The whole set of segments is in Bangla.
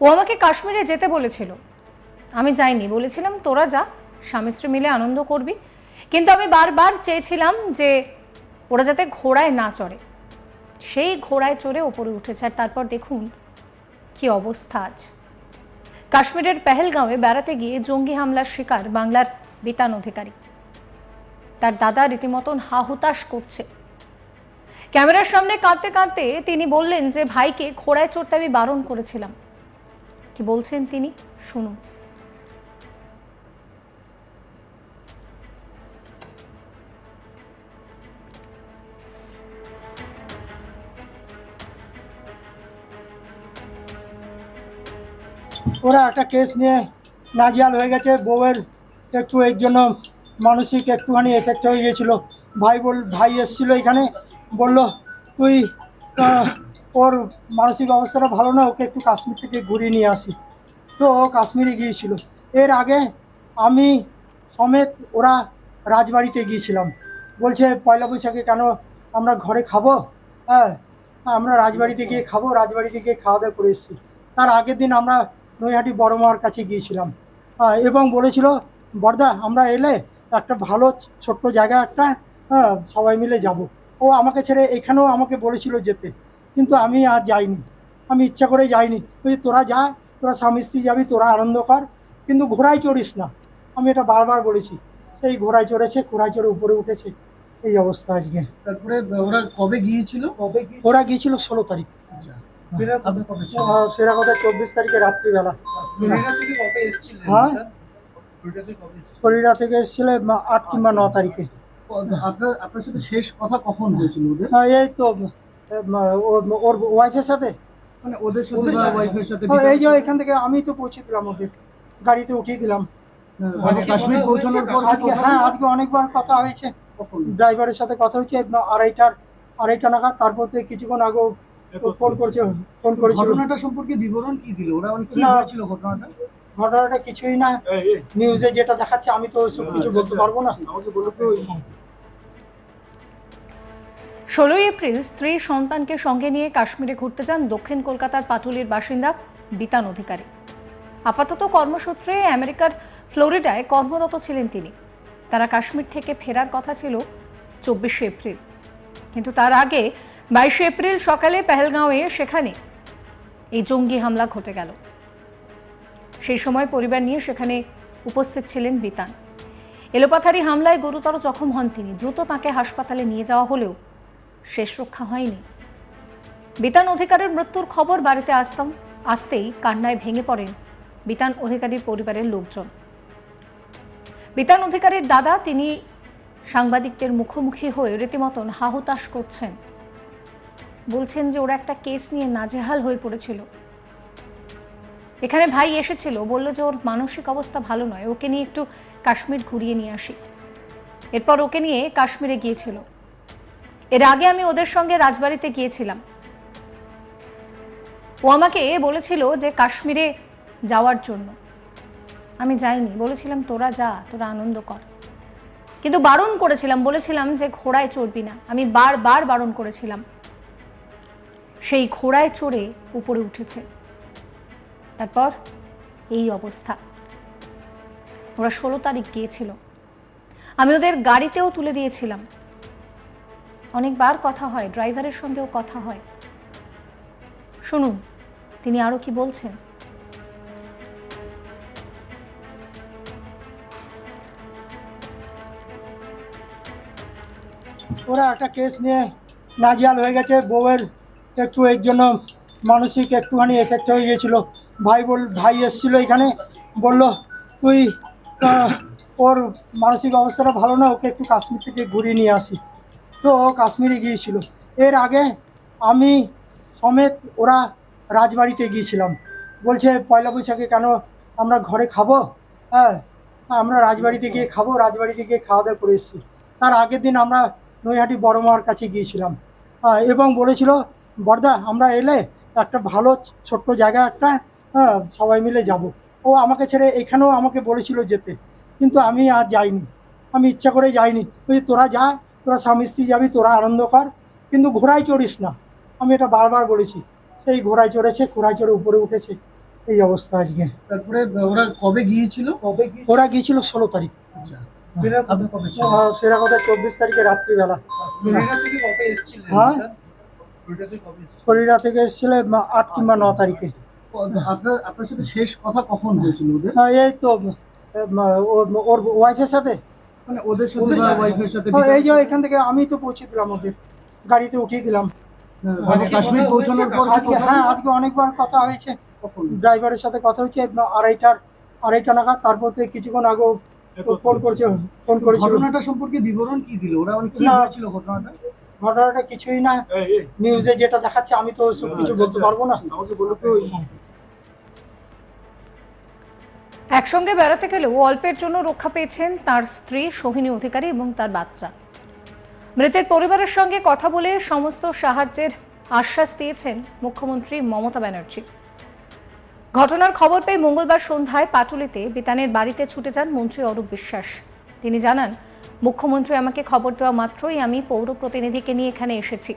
ও আমাকে কাশ্মীরে যেতে বলেছিল। আমি যাইনি, বলেছিলাম, তোরা যা, স্বামী স্ত্রী মিলে আনন্দ করবি। কিন্তু আমি বারবার চেয়েছিলাম যে ওরা যাতে ঘোড়ায় না চড়ে। সেই ঘোড়ায় চড়ে ওপরে উঠেছে আর তারপর দেখুন কি অবস্থা আজ। কাশ্মীরের পেহেলগাঁওয়ে বেড়াতে গিয়ে জঙ্গি হামলার শিকার বাংলার বিতান অধিকারী। তার দাদা রীতিমতন হাহুতাশ করছে। ক্যামেরার সামনে কাঁদতে কাঁদতে তিনি বললেন যে, ভাইকে ঘোড়ায় চড়তে আমি বারণ করেছিলাম। কি বলছেন তিনি? শুনুন। ওরা একটা কেস নিয়ে নাজিয়াল হয়ে গেছে। বউয়ের একটু এর জন্য মানসিক একটুখানি এফেক্ট হয়ে গেছিল ভাই বল ভাই এসেছিল এখানে। বলল, তুই ওর মানসিক অবস্থাটা ভালো না ওকে একটু কাশ্মীর থেকে ঘুরিয়ে নিয়ে আসি। তো ও কাশ্মীরে গিয়েছিল। এর আগে আমি সমেত ওরা রাজবাড়িতে গিয়েছিলাম। বলছে পয়লা বৈশাখে কেন আমরা ঘরে খাব? হ্যাঁ আমরা রাজবাড়িতে গিয়ে খাব রাজবাড়িতে গিয়ে খাওয়া দাওয়া করে এসেছি। তার আগের দিন আমরা নৈহাটি বড় মার কাছে গিয়েছিলাম। হ্যাঁ, এবং বলেছিল বর্দা আমরা এলে একটা ভালো ছোট্ট জায়গা একটা হ্যাঁ সবাই মিলে যাব। ও আমাকে ছেড়ে এখানেও আমাকে বলেছিল যেতে। কিন্তু আমি আর যাইনি। আমি ইচ্ছা করে যাইনি। ওই তোরা যা তোরা স্বামী স্ত্রী যাবি তোরা আনন্দ কর কিন্তু ঘোড়ায় চড়িস না। আমি এটা বারবার বলেছি। সেই ঘোড়ায় চড়েছে ঘোড়ায় চড়ে উপরে উঠেছে। এই অবস্থা আজকে। তারপরে ওরা কবে গিয়েছিল? কবে ওরা গিয়েছিল ষোলো তারিখ। আহ, ফেরা কথা চব্বিশ তারিখে রাত্রিবেলা। হ্যাঁ? ফরিদা থেকে এসেছিল আট কিংবা ন তারিখে। আপনার আপনার সাথে শেষ কথা কখন হয়েছিল ওদের? হ্যাঁ, এই তো ওর- ওয়াইফের সাথে? মানে ওদের সাথে ওয়াইফের সাথে। হ্যাঁ, এই যে এখান থেকে আমি তো পৌঁছে দিলাম ওদের গাড়িতে উঠিয়ে দিলাম। মানে কাশ্মীর পৌঁছানোর পর আজকে হ্যাঁ আজকে অনেকবার কথা হয়েছে। ড্রাইভারের সাথে কথা হয়েছে আড়াইটার আড়াইটা নাগাদ। তারপর থেকে কিছুক্ষণ আগে ফোন করেছে ফোন করেছিল। ঘটনাটা সম্পর্কে বিবরণ কি দিল? ওরা মানে কি। হয়েছিল ঘটনাটা? ঘটনাটা কিছুই না। নিউজে যেটা দেখাচ্ছে আমি তো ওইসব কিছু বলতে পারব না। আমাকে বলো ষোলোই এপ্রিল স্ত্রী সন্তানকে সঙ্গে নিয়ে কাশ্মীরে ঘুরতে যান দক্ষিণ কলকাতার পাটুলির বাসিন্দা বিতান অধিকারী। আপাতত কর্মসূত্রে আমেরিকার ফ্লোরিডায় কর্মরত ছিলেন তিনি। তারা কাশ্মীর থেকে ফেরার কথা ছিল চব্বিশে এপ্রিল। কিন্তু তার আগে বাইশে এপ্রিল সকালে পেহেলগাঁওয়ে সেখানে এই জঙ্গি হামলা ঘটে গেল। সেই সময় পরিবার নিয়ে সেখানে উপস্থিত ছিলেন বিতান। এলোপাথারি হামলায় গুরুতর জখম হন তিনি। দ্রুত তাকে হাসপাতালে নিয়ে যাওয়া হলেও শেষ রক্ষা হয়নি। বিতান অধিকারের মৃত্যুর খবর বাড়িতে আসতাম, আসতেই কান্নায় ভেঙে পড়েন বিতান অধিকারীর পরিবারের লোকজন। বিতান অধিকারীর দাদা, তিনি সাংবাদিকদের মুখোমুখি হয়ে রীতিমতন হাহুতাশ করছেন। বলছেন যে ওরা একটা কেস নিয়ে নাজেহাল হয়ে পড়েছিল। এখানে ভাই এসেছিল, বলল যে ওর মানসিক অবস্থা ভালো নয়, ওকে নিয়ে একটু কাশ্মীর ঘুরিয়ে নিয়ে আসি। এরপর ওকে নিয়ে কাশ্মীরে গিয়েছিল। এর আগে আমি ওদের সঙ্গে রাজবাড়িতে গিয়েছিলাম। ও আমাকে বলেছিল যে কাশ্মীরে যাওয়ার জন্য। আমি যাইনি। বলেছিলাম, তোরা যা, তোরা আনন্দ কর। কিন্তু বারণ করেছিলাম, বলেছিলাম যে ঘোড়ায় চড়বি না। আমি বারবার বারণ করেছিলাম। সেই ঘোড়ায় চড়ে উপরে উঠেছে। তারপর এই অবস্থা। ওরা ষোলো তারিখ গিয়েছিল। আমি ওদের গাড়িতেও তুলে দিয়েছিলাম। অনেকবার কথা হয়, ড্রাইভারের সঙ্গেও কথা হয়। শুনুন, তিনি আরও কি বলছেন? ওরা একটা কেস নিয়ে নাজিয়াল হয়ে গেছে। বউয়ের একটু এর জন্য মানসিক একটুখানি এফেক্ট হয়ে গেছিল ভাই বল, ভাই এসেছিল এখানে, বলল, তুই ওর মানসিক অবস্থাটা ভালো না, ওকে একটু কাশ্মীর থেকে ঘুরিয়ে নিয়ে আসি। তো কাশ্মীরে গিয়েছিল। এর আগে আমি সমেত ওরা রাজবাড়িতে গিয়েছিলাম। বলছে পয়লা বৈশাখে কেন আমরা ঘরে খাব? হ্যাঁ আমরা রাজবাড়িতে গিয়ে খাব রাজবাড়িতে গিয়ে খাওয়া দাওয়া করে এসেছি। তার আগের দিন আমরা নৈহাটি বড় মার কাছে গিয়েছিলাম। হ্যাঁ, এবং বলেছিল বর্দা আমরা এলে একটা ভালো ছোট্ট জায়গা একটা হ্যাঁ সবাই মিলে যাব। ও আমাকে ছেড়ে এখানেও আমাকে বলেছিল যেতে। কিন্তু আমি আর যাইনি। আমি ইচ্ছা করে যাইনি। ওই তোরা যা তোরা স্বামী স্ত্রী যাবি তোরা আনন্দ কর কিন্তু ঘোড়ায় চড়িস না। আমি এটা বারবার বলেছি সেই ঘোড়ায় চড়েছে ঘোড়ায় চড়ে উপরে উঠেছে এই অবস্থা আজকে। তারপরে ওরা কবে গিয়েছিল? কবে ওরা গিয়েছিল ষোলো তারিখ। আচ্ছা ফেরার কথা কবে ছিল? আহ, ফেরা কথা চব্বিশ তারিখে রাত্রিবেলা। হ্যাঁ? ফ্লোরিডা থেকে এসেছিল? আট কিংবা ন তারিখে। আপনার আপনার সাথে শেষ কথা কখন হয়েছিল হ্যাঁ, এই তো ওর- ওর ওয়াইফের সাথে? মানে ওদের সাথে বা ওয়াইফের সাথে হ্যাঁ, এই যে এখান থেকে আমি তো পৌঁছে দিলাম ওদের গাড়িতে উঠিয়ে দিলাম। মানে কাশ্মীর পৌঁছানোর পর আজকে হ্যাঁ আজকে অনেকবার কথা হয়েছে। কখন? ড্রাইভারের সাথে কথা হয়েছে আড়াইটার আড়াইটা নাগাদ তারপর থেকে কিছুক্ষণ আগেও ফোন করছে ফোন করেছিল। ঘটনাটা সম্পর্কে বিবরণ কি দিল? ওরা মানে কি না। হয়েছিল ঘটনাটা? ঘটনাটা কিছুই না। নিউজে যেটা দেখাচ্ছে আমি তো সব কিছু বলতে পারব না। আমাকে বলো তো একসঙ্গে বেড়াতে গেলেও অল্পের জন্য রক্ষা পেয়েছেন তার স্ত্রী, সোহিনী অধিকারী এবং তার বাচ্চা। মৃতের পরিবারের সঙ্গে কথা বলে সমস্ত সাহায্যের আশ্বাস দিয়েছেন মুখ্যমন্ত্রী মমতা ব্যানার্জি। ঘটনার খবর পেয়ে মঙ্গলবার সন্ধ্যায় পাটুলিতে বিতানের বাড়িতে ছুটে যান মন্ত্রী অরূপ বিশ্বাস। তিনি জানান, মুখ্যমন্ত্রী আমাকে খবর দেওয়া মাত্রই আমি পৌর প্রতিনিধিকে নিয়ে এখানে এসেছি।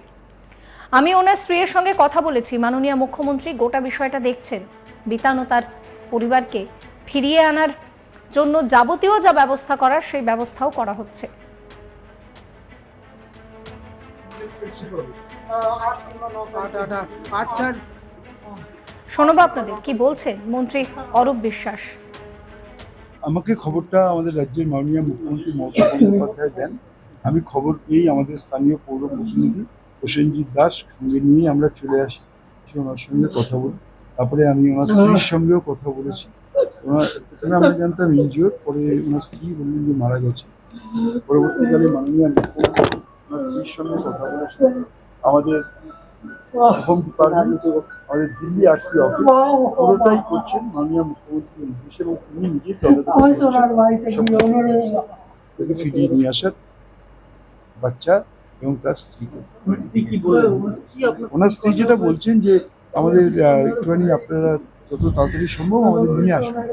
আমি ওনার স্ত্রীর সঙ্গে কথা বলেছি। মাননীয় মুখ্যমন্ত্রী গোটা বিষয়টা দেখছেন। বিতান ও তার পরিবারকে ফিরিয়ে আনার জন্য যাবতীয় যা ব্যবস্থা করার সেই ব্যবস্থাও করা হচ্ছে। শোনবো আপনাদের, কি বলছেন মন্ত্রী অরূপ বিশ্বাস? আমাকে খবরটা আমাদের রাজ্যের মাননীয় মুখ্যমন্ত্রী মমতা বন্দ্যোপাধ্যায় দেন। আমি খবর পেয়েই আমাদের স্থানীয় পৌর প্রতিনিধি প্রসেনজিৎ দাস সঙ্গে নিয়ে আমরা চলে আসি। ওনার সঙ্গে কথা বলি। তারপরে আমি ওনার স্ত্রীর সঙ্গেও কথা বলেছি। প্রথমে আমরা জানতাম ইনজিওর পরে ওনার স্ত্রী বললেন যে মারা গেছে। পরবর্তীকালে মাননীয় ওনার স্ত্রীর সঙ্গে কথা বলেছেন আমাদের হোম ডিপার্টমেন্ট আমাদের দিল্লি আরসি অফিস পুরোটাই করছেন মাননীয় মুখ্যমন্ত্রী নির্দেশ এবং তিনি নিজেই তদারকি আমি তো করছেন ওনার বাড়িতে সব গিয়ে ওনার তাকে ফিরিয়ে নিয়ে আসার বাচ্চা এবং তার স্ত্রীকে ওনার স্ত্রী যেটা বলছেন যে আমাদের আহ, একটুখানি আপনারা যত তাড়াতাড়ি সম্ভব আমাদের নিয়ে আসবেন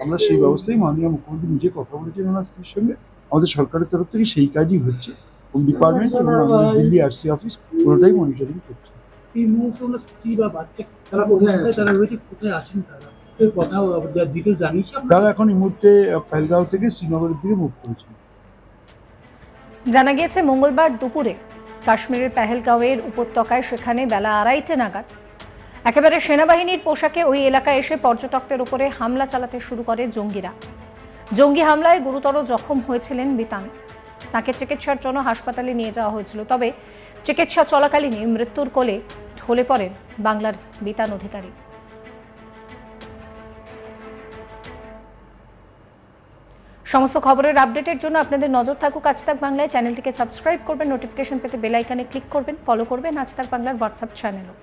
আমরা সেই ব্যবস্থায় মাননীয় মুখ্যমন্ত্রী নিজে কথা বলেছেন ওনার স্ত্রীর সঙ্গে। আমাদের সরকারের তরফ থেকে সেই কাজই হচ্ছে। ডিপার্টমেন্ট এবং আমাদের দিল্লি আরসি অফিস পুরোটাই মনিটরিং করছে। এই মুহূর্তে ওনার স্ত্রী বা বাচ্চা তারা অবস্থায় তারা রয়েছে কোথায় আছেন তারা? এখন এই মুহূর্তে আহ, পেহেলগাঁও থেকে শ্রীনগরের দিকে মুভ জানা গিয়েছে মঙ্গলবার দুপুরে কাশ্মীরের পেহেলগাঁওয়ের উপত্যকায় সেখানে বেলা আড়াইটে নাগাদ একেবারে সেনাবাহিনীর পোশাকে ওই এলাকায় এসে পর্যটকদের উপরে হামলা চালাতে শুরু করে জঙ্গিরা। জঙ্গি হামলায় গুরুতর জখম হয়েছিলেন বিতান। তাকে চিকিৎসার জন্য হাসপাতালে নিয়ে যাওয়া হয়েছিল, তবে চিকিৎসা চলাকালীনই মৃত্যুর কোলে ঢলে পড়েন বাংলার বিতান অধিকারী। সমস্ত খবরের আপডেটের জন্য আপনাদের নজর থাকুক আজ তাক বাংলায়। চ্যানেলটিকে সাবস্ক্রাইব করবেন, নোটিফিকেশন পেতে বেল আইকনে ক্লিক করবেন, ফলো করবেন আজ তাক বাংলার হোয়াটসঅ্যাপ চ্যানেলও।